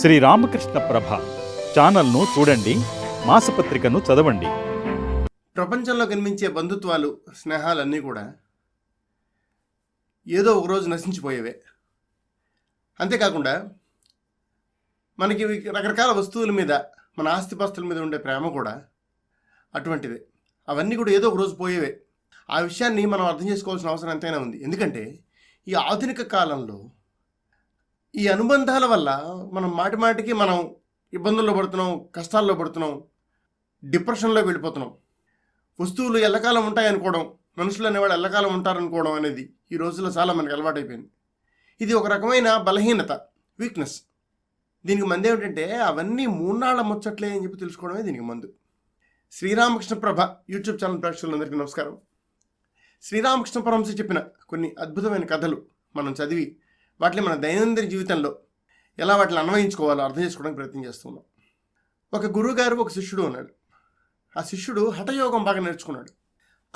శ్రీ రామకృష్ణ ప్రభ ఛానల్ను చూడండి మాసపత్రికను చదవండి. ప్రపంచంలో కనిపించే బంధుత్వాలు స్నేహాలన్నీ కూడా ఏదో ఒక రోజు నశించిపోయేవే. అంతేకాకుండా మనకి రకరకాల వస్తువుల మీద మన ఆస్తిపాస్తుల మీద ఉండే ప్రేమ కూడా అటువంటిదే. అవన్నీ కూడా ఏదో ఒక రోజు పోయేవే. ఆ విషయాన్ని మనం అర్థం చేసుకోవాల్సిన అవసరం ఎంతైనా ఉంది. ఎందుకంటే ఈ ఆధునిక కాలంలో ఈ అనుబంధాల వల్ల మనం మాటి మాటికి మనం ఇబ్బందుల్లో పడుతున్నాం కష్టాల్లో పడుతున్నాం డిప్రెషన్లోకి వెళ్ళిపోతున్నాం. వస్తువులు ఎల్లకాలం ఉంటాయనుకోవడం మనుషులు అనేవాళ్ళు ఎల్లకాలం ఉంటారనుకోవడం అనేది ఈ రోజుల్లో చాలా మనకి అలవాటైపోయింది. ఇది ఒక రకమైన బలహీనత వీక్నెస్ దీనికి మంది ఏమిటంటే అవన్నీ మూన్నాళ్ళ ముచ్చట్లే అని చెప్పి తెలుసుకోవడమే దీనికి మందు. శ్రీరామకృష్ణ ప్రభ యూట్యూబ్ ఛానల్ ప్రేక్షకులందరికీ నమస్కారం. శ్రీరామకృష్ణ పరమశ చెప్పిన కొన్ని అద్భుతమైన కథలు మనం చదివి వాటిని మన దైనందిన జీవితంలో ఎలా వాటిని అన్వయించుకోవాలో అర్థం చేసుకోవడానికి ప్రయత్నం చేస్తున్నాం. ఒక గురువుగారు ఒక శిష్యుడు ఉన్నాడు. ఆ శిష్యుడు హఠయోగం బాగా నేర్చుకున్నాడు.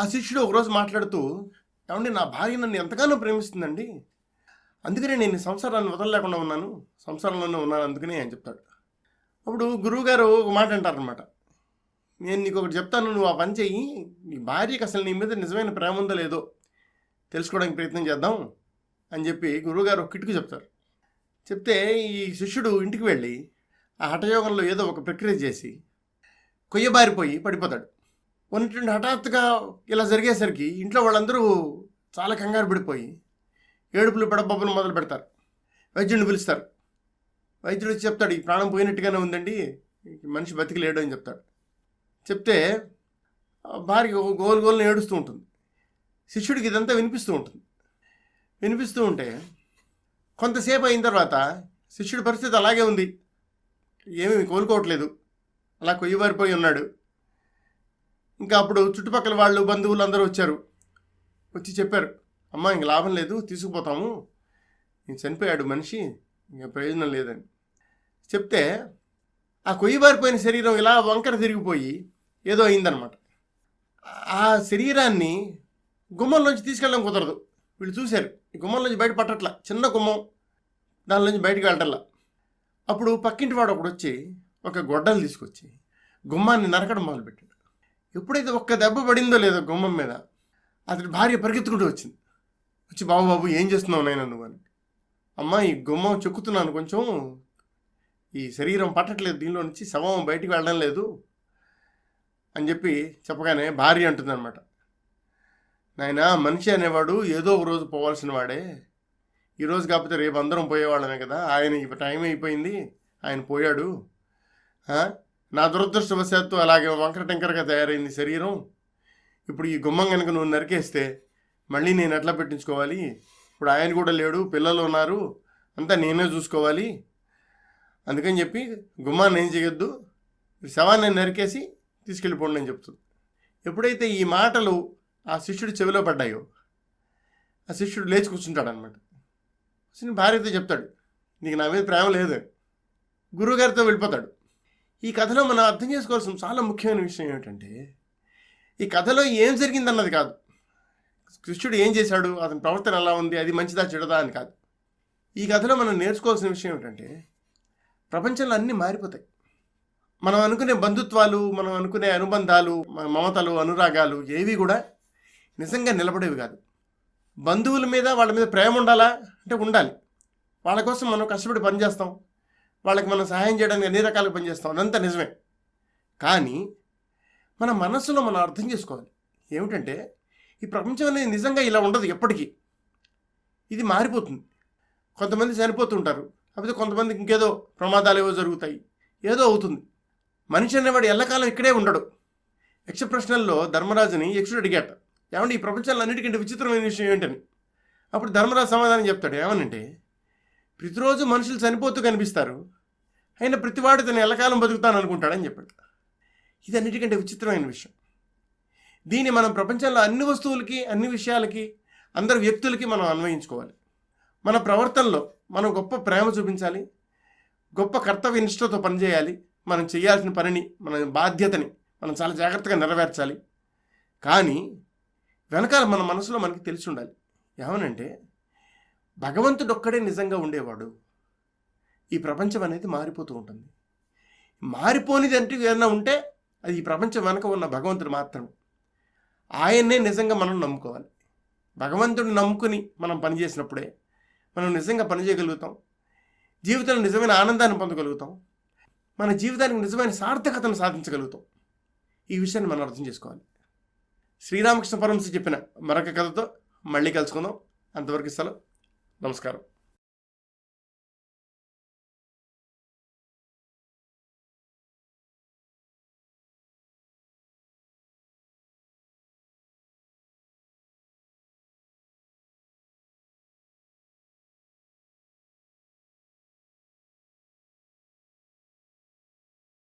ఆ శిష్యుడు ఒకరోజు మాట్లాడుతూ ఏమండి నా భార్య నన్ను ఎంతగానో ప్రేమిస్తుందండి. అందుకనే నేను సంసారాన్ని వదలలేకుండా ఉన్నాను. సంసారంలోనే ఉన్నాను అందుకనే అని చెప్తాడు. అప్పుడు గురువుగారు ఒక మాట అంటారనమాట నేను నీకు ఒకటి చెప్తాను నువ్వు ఆ పని చెయ్యి. నీ భార్యకి అసలు నీ మీద నిజమైన ప్రేమ ఉందో లేదో తెలుసుకోవడానికి ప్రయత్నం చేద్దాం. అని చెప్పి గురువుగారు ఒక కిటుకు చెప్తారు. చెప్తే ఈ శిష్యుడు ఇంటికి వెళ్ళి ఆ హఠయోగంలో ఏదో ఒక ప్రక్రియ చేసి కొయ్యబారిపోయి పడిపోతాడు. ఉన్నటువంటి హఠాత్తుగా ఇలా జరిగేసరికి ఇంట్లో వాళ్ళందరూ చాలా కంగారు పడిపోయి ఏడుపులు పెడబొబ్బలు మొదలు పెడతారు. వైద్యుడిని పిలుస్తారు. వైద్యుడు వచ్చి చెప్తాడు ఈ ప్రాణం పోయినట్టుగానే ఉందండి మనిషి బతికి లేడు అని చెప్తాడు. చెప్తే భార్య గోలు గోల్ని ఏడుస్తూ ఉంటుంది. శిష్యుడికి ఇదంతా వినిపిస్తూ ఉంటుంది. వినిపిస్తూ ఉంటే కొంతసేపు అయిన తర్వాత శిష్యుడి పరిస్థితి అలాగే ఉంది. ఏమీ కోలుకోవట్లేదు. అలా కొయ్యబారిపోయి ఉన్నాడు. ఇంకా అప్పుడు చుట్టుపక్కల వాళ్ళు బంధువులు అందరూ వచ్చారు. వచ్చి చెప్పారు అమ్మ ఇంక లాభం లేదు తీసుకుపోతాము. ఇంక చనిపోయాడు మనిషి ఇంకా ప్రయోజనం లేదని. చెప్తే ఆ కొయ్యబారిపోయిన శరీరం ఇలా వంకర తిరిగిపోయి ఏదో అయిందనమాట ఆ శరీరాన్ని గుమ్మంలోంచి తీసుకెళ్ళడం కుదరదు. వీళ్ళు చూశారు. ఈ గుమ్మంలోంచి బయట పట్టట్ల. చిన్న గుమ్మం. దానిలోంచి బయటకు వెళ్ళటల్లా అప్పుడు పక్కింటి వాడు ఒకడు వచ్చి ఒక గొడ్డలు తీసుకొచ్చి గుమ్మాన్ని నరకడం మొదలుపెట్టాడు. ఎప్పుడైతే ఒక్క దెబ్బ పడిందో లేదో గుమ్మం మీద అతడి భార్య పరిగెత్తుకుంటూ వచ్చింది. వచ్చి బాబు బాబు ఏం చేస్తున్నావు నాయన నువ్వు? అని. అమ్మ ఈ గుమ్మం చెక్కుతున్నాను కొంచెం. ఈ శరీరం పట్టట్లేదు. దీనిలో నుంచి శవం బయటికి వెళ్ళడం లేదు. అని చెప్పి చెప్పగానే భార్య అంటుందన్నమాట. నాయన మనిషి అనేవాడు ఏదో ఒక రోజు పోవాల్సిన వాడే. ఈరోజు కాకపోతే రేపు అందరం పోయేవాళ్ళమే కదా. ఆయన ఇప్పుడు టైం అయిపోయింది ఆయన పోయాడు. నా దురదృష్టవశాత్తు అలాగే వంకర టెంకరగా తయారైంది శరీరం. ఇప్పుడు ఈ గుమ్మం కనుక నువ్వు నరికేస్తే మళ్ళీ నేను ఎట్లా పెట్టించుకోవాలి? ఇప్పుడు ఆయన కూడా లేడు పిల్లలు ఉన్నారు అంతా నేనే చూసుకోవాలి. అందుకని చెప్పి గుమ్మాన్ని ఏం చేయొద్దు? శవాన్ని నరికేసి తీసుకెళ్ళిపోండి అని చెప్తుంది. ఎప్పుడైతే ఈ మాటలు ఆ శిష్యుడు చెవిలో పడ్డాయో? ఆ శిష్యుడు లేచి కూర్చుంటాడు అనమాట కూర్చుని భార్యతో చెప్తాడు నీకు నా మీద ప్రేమ లేదు. గురువుగారితో వెళ్ళిపోతాడు. ఈ కథలో మనం అర్థం చేసుకోవాల్సిన చాలా ముఖ్యమైన విషయం ఏమిటంటే ఈ కథలో ఏం జరిగిందన్నది కాదు. కృష్ణుడు ఏం చేశాడు? అతని ప్రవర్తన ఎలా ఉంది? అది మంచిదా చెడదా అని కాదు. ఈ కథలో మనం నేర్చుకోవాల్సిన విషయం ఏమిటంటే ప్రపంచంలో అన్నీ మారిపోతాయి. మనం అనుకునే బంధుత్వాలు మనం అనుకునే అనుబంధాలు మమతలు అనురాగాలు ఏవి కూడా నిజంగా నిలబడేవి కాదు. బంధువుల మీద వాళ్ళ మీద ప్రేమ ఉండాలా? అంటే ఉండాలి. వాళ్ళ కోసం మనం కష్టపడి పనిచేస్తాం వాళ్ళకి మనం సహాయం చేయడానికి అన్ని రకాలుగా పనిచేస్తాం అదంతా నిజమే. కానీ మన మనస్సులో మనం అర్థం చేసుకోవాలి. ఏమిటంటే ఈ ప్రపంచం అనేది నిజంగా ఇలా ఉండదు ఎప్పటికీ. ఇది మారిపోతుంది. కొంతమంది చనిపోతుంటారు కాకపోతే కొంతమందికి ఇంకేదో ప్రమాదాలు ఏవో జరుగుతాయి. ఏదో అవుతుంది. మనిషి అనేవాడు ఎల్లకాలం ఇక్కడే ఉండడు. యక్ష ప్రశ్నల్లో ధర్మరాజుని యక్షుడు అడిగాట. ఏమంటే ఈ ప్రపంచంలో అన్నిటికంటే విచిత్రమైన విషయం ఏంటని? అప్పుడు ధర్మరాజు సమాధానం చెప్తాడు ఏమనంటే ప్రతిరోజు మనుషులు చనిపోతూ కనిపిస్తారు అయినా ప్రతివాడు తను ఎల్లకాలం బతుకుతాను అనుకుంటాడని చెప్పాడు. ఇది అన్నిటికంటే విచిత్రమైన విషయం. దీన్ని మనం ప్రపంచంలో అన్ని వస్తువులకి అన్ని విషయాలకి అందరు వ్యక్తులకి మనం అన్వయించుకోవాలి. మన ప్రవర్తనలో మనం గొప్ప ప్రేమ చూపించాలి గొప్ప కర్తవ్య నిష్ఠతో పనిచేయాలి మనం చేయాల్సిన పనిని మన బాధ్యతని మనం చాలా జాగ్రత్తగా నెరవేర్చాలి. కానీ వెనకాల మన మనసులో మనకి తెలిసి ఉండాలి ఏమనంటే భగవంతుడు ఒక్కడే నిజంగా ఉండేవాడు. ఈ ప్రపంచం అనేది మారిపోతూ ఉంటుంది. మారిపోనిది అంటే ఏదైనా ఉంటే అది ఈ ప్రపంచం వెనక ఉన్న భగవంతుడు మాత్రం ఆయన్నే నిజంగా మనం నమ్ముకోవాలి. భగవంతుడిని నమ్ముకుని మనం పని చేసినప్పుడే మనం నిజంగా పని చేయగలుగుతాం. జీవితంలో నిజమైన ఆనందాన్ని పొందగలుగుతాం. మన జీవితానికి నిజమైన సార్థకతను సాధించగలుగుతాం. ఈ విషయాన్ని మనం అర్థం చేసుకోవాలి. శ్రీరామకృష్ణ పరమశి చెప్పిన మరొక కథతో మళ్ళీ కలుసుకుందాం. అంతవరకు సెలవు. నమస్కారం.